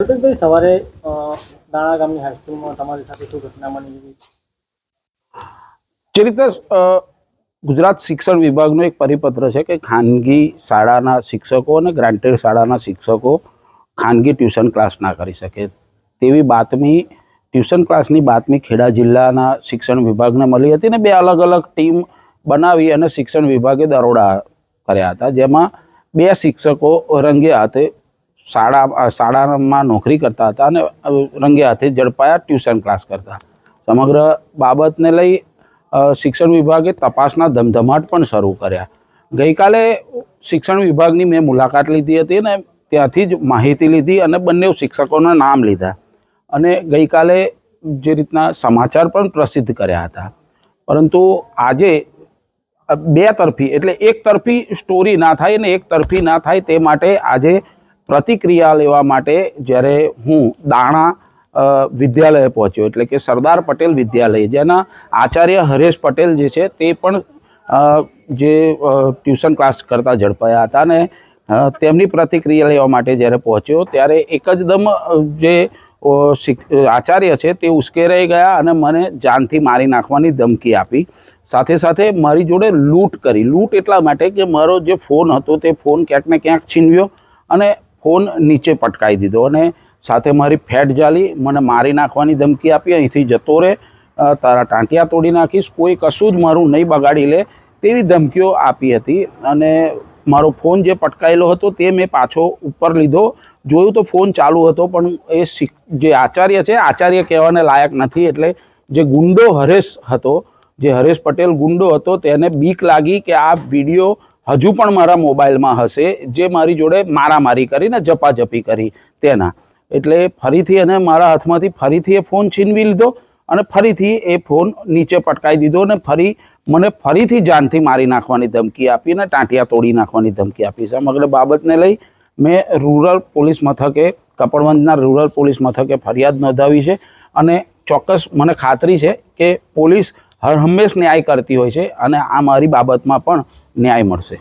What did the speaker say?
કલ્પેશભાઈ સવારે દાણા ગામની હાઈસ્કૂલમાં તમારી સાથે શું ઘટના બની જે રીતે ગુજરાત શિક્ષણ વિભાગનો એક પરિપત્ર છે કે ખાનગી શાળાના શિક્ષકો અને ગ્રાન્ટેડ શાળાના શિક્ષકો ખાનગી ટ્યુશન ક્લાસ ના કરી શકે. તેવી બાતમી ટ્યુશન ક્લાસની બાતમી ખેડા જિલ્લાના શિક્ષણ વિભાગને મળી હતી ને બે અલગ અલગ ટીમ બનાવી અને શિક્ષણ વિભાગે દરોડા કર્યા હતા, જેમાં બે શિક્ષકો રંગે હાથે શાળા શાળામાં નોકરી કરતા હતા અને રંગે હાથે ઝડપાયા, ટ્યુશન ક્લાસ કરતા. સમગ્ર બાબતને લઈ શિક્ષણ વિભાગે તપાસના ધમધમાટ પણ શરૂ કર્યા. ગઈકાલે શિક્ષણ વિભાગની મેં મુલાકાત લીધી હતી અને ત્યાંથી જ માહિતી લીધી અને બંને શિક્ષકોના નામ લીધા. અને ગઈકાલે જે રીતના સમાચાર પણ પ્રસિદ્ધ કર્યા હતા. પરંતુ આજે બે તરફી, એટલે એક તરફી સ્ટોરી ના થાય ને એક તરફી ના થાય તે માટે આજે પ્રતિક્રિયા લેવા માટે જ્યારે હું દાણા વિદ્યાલયે પહોંચ્યો, એટલે કે સરદાર પટેલ વિદ્યાલય, જેના આચાર્ય હરેશ પટેલ જે છે, તે પણ જે ટ્યુશન ક્લાસ કરતા ઝડપાયા હતા અને તેમની પ્રતિક્રિયા લેવા માટે જ્યારે પહોંચ્યો, ત્યારે એક જ દમ જે આચાર્ય છે તે ઉશ્કેરાઈ ગયા અને મને જાનથી મારી નાખવાની ધમકી આપી. સાથે સાથે મારી જોડે લૂંટ કરી. લૂંટ એટલા માટે કે મારો જે ફોન હતો તે ફોન ક્યાંક ને ક્યાંક છીનવ્યો અને ફોન નીચે પટકાવી દીધો અને સાથે મારી ફેટ જાલી મને મારી નાખવાની ધમકી આપી, અહીંથી જતો રહે તારા ટાંટિયા તોડી નાખીશ, કોઈ કશું જ મારું નહીં બગાડી લે તેવી ધમકીઓ આપી હતી અને મારો ફોન જે પટકાયેલો હતો તે મેં પાછો ઉપર લીધો. જોયું તો ફોન ચાલુ હતો, પણ એ જે આચાર્ય છે, આચાર્ય કહેવાને લાયક નથી, એટલે જે ગુંડો હરેશ હતો, જે હરેશ પટેલ ગુંડો હતો, તેને બીક લાગી કે આ વીડિયો હજુ પણ મારા મોબાઈલમાં હશે, જે મારી જોડે મારામારી કરીને જપાજપી કરી તેના. એટલે ફરીથી એને મારા હાથમાંથી ફરીથી એ ફોન છીનવી લીધો અને ફરીથી એ ફોન નીચે પટકાઈ દીધો અને ફરી મને ફરીથી જાનથી મારી નાખવાની ધમકી આપી અને ટાંટિયા તોડી નાખવાની ધમકી આપી. સમગ્ર બાબતને લઈ મેં રૂરલ પોલીસ મથકે, કપડવંજના રૂરલ પોલીસ મથકે ફરિયાદ નોંધાવી છે અને ચોક્કસ મને ખાતરી છે કે પોલીસ હર હંમેશ ન્યાય કરતી હોય છે અને આ મારી બાબતમાં પણ ન્યાય મળશે.